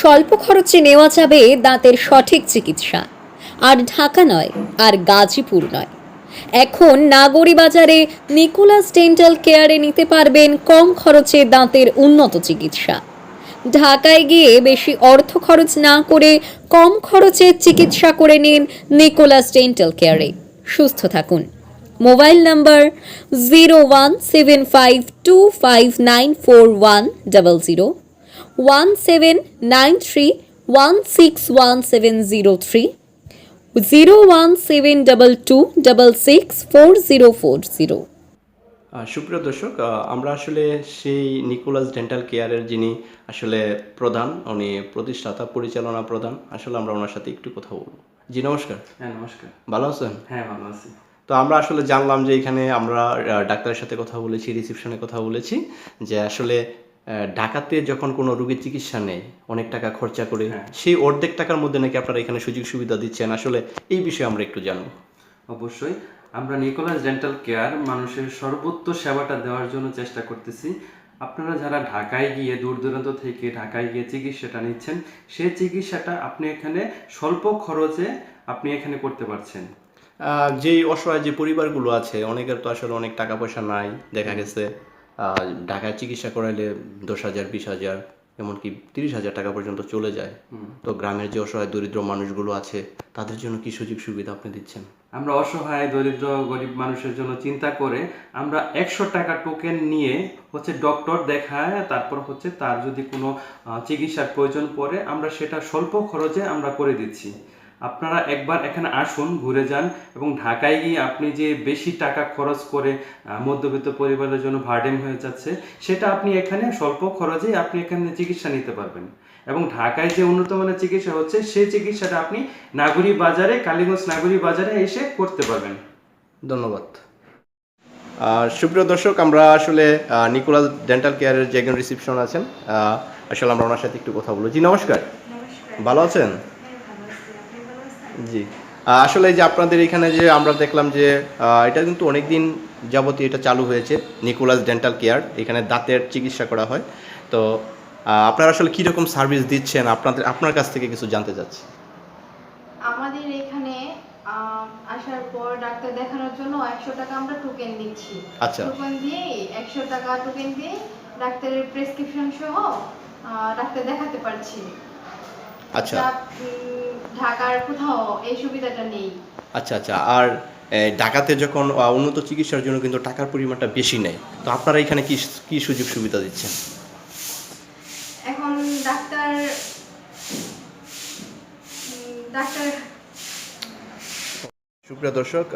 স্বল্প খরচে নেওয়া যাবে দাঁতের সঠিক চিকিৎসা। আর ঢাকা নয়, আর গাজীপুর নয়। এখন নাগরী বাজারে নিকোলাস ডেন্টাল কেয়ারে নিতে পারবেন কম খরচে দাঁতের উন্নত চিকিৎসা। ঢাকায় গিয়ে বেশি অর্থ খরচ না করে কম খরচে চিকিৎসা করে নিন নিকোলাস ডেন্টাল কেয়ারে। সুস্থ থাকুন। Mobile number zero one seven five two five nine four one double zero. One seven nine three one six one seven zero three zero one seven double two double six four zero four zero সুপ্রিয় দর্শক আমরা আসলে সেই Nicolas dental কেয়ারের যিনি আসলে প্রধান উনি প্রতিষ্ঠাতা পরিচালনা প্রধান আসলে আমরা ওনার সাথে একটু কথা বলব। জি নমস্কার। হ্যাঁ নমস্কার। ভালো আছেন? হ্যাঁ ভালো আছি। তো আমরা আসলে জানলাম যে এখানে আমরা আহ, ডাক্তারের সাথে কথা বলেছি রিসিপশনে কথা বলেছি যে আসলে ঢাকাতে যখন কোনো রোগীর চিকিৎসা নেই অনেক টাকা খরচা করে সেই অর্ধেক টাকার মধ্যে নাকি আপনারা এখানে সুযোগ সুবিধা দিচ্ছেন? আসলে এই বিষয়ে আমরা একটু জানব। অবশ্যই। আমরা নিকোলাস ডেন্টাল কেয়ার মানুষের সর্বোচ্চ সেবাটা দেওয়ার জন্য চেষ্টা করতেছি। আপনারা যারা ঢাকায় গিয়ে দূর দূরান্ত থেকে ঢাকায় গিয়ে চিকিৎসাটা নিচ্ছেন সেই চিকিৎসাটা আপনি এখানে স্বল্প খরচে আপনি এখানে করতে পারছেন। যেই অসহায় যে পরিবারগুলো আছে অনেকের তো আসলে অনেক টাকা পয়সা নাই দেখা গেছে। ঢাকায় চিকিৎসা করাইলে দশ হাজার বিশ হাজার এমনকি তিরিশ হাজার টাকা পর্যন্ত চলে যায়। তো গ্রামের যে অসহায় দরিদ্র মানুষগুলো আছে তাদের জন্য কি সুযোগ সুবিধা আপনি দিচ্ছেন? আমরা অসহায় দরিদ্র গরিব মানুষের জন্য চিন্তা করে আমরা একশো টাকা টোকেন নিয়ে হচ্ছে ডক্টর দেখায় তারপর হচ্ছে তার যদি কোনো চিকিৎসার প্রয়োজন পড়ে আমরা সেটা স্বল্প খরচে আমরা করে দিচ্ছি। আপনারা একবার এখানে আসুন ঘুরে যান এবং ঢাকায় গিয়ে আপনি যে বেশি টাকা খরচ করে মধ্যবিত্ত পরিবারের জন্য ভার্ডেন হয়ে যাচ্ছে সেটা আপনি এখানে স্বল্প খরচে আপনি এখানে চিকিৎসা নিতে পারবেন। এবং ঢাকায় যে উন্নত মানের চিকিৎসা হচ্ছে সেই চিকিৎসাটা আপনি নাগরী বাজারে কালীগঞ্জ নাগরী বাজারে এসে করতে পারবেন। ধন্যবাদ। আর সুপ্রিয় দর্শক আমরা আসলে নিকোলাস ডেন্টাল কেয়ারের যে একজন রিসিপশন আছেন আসলে আমরা ওনার সাথে একটু কথা বলব। জি নমস্কার। ভালো আছেন? জি। আসলে যে আপনাদের এখানে যে আমরা দেখলাম যে এটা কিন্তু অনেক দিন যাবতীয় এটা চালু হয়েছে নিকোলাস ডেন্টাল কেয়ার এখানে দাঁতের চিকিৎসা করা হয়। তো আপনারা আসলে কীরকম সার্ভিস দিচ্ছেন? আপনাদের আপনার কাছ থেকে কিছু জানতে চাচ্ছি। আমাদের এখানে আসার পর ডাক্তার দেখানোর জন্য একশো টাকা আমরা টোকেন দিচ্ছি। আচ্ছা। টোকেন দিয়ে একশো টাকা টোকেন দিয়ে ডাক্তারের প্রেসক্রিপশন সহ ডাক্তার দেখাতে পারছি। আচ্ছা। ঢাকার কোথাও এই সুবিধাটা নেই। আচ্ছা আচ্ছা। আর ঢাকাতে যখন উন্নত চিকিৎসার জন্য কিন্তু টাকার পরিমাণটা বেশি নেয়। তো আপনারা এখানে কি কি সুযোগ সুবিধা দিচ্ছেন? এখন ডাক্তার ডাক্তার সুপ্রিয় দর্শক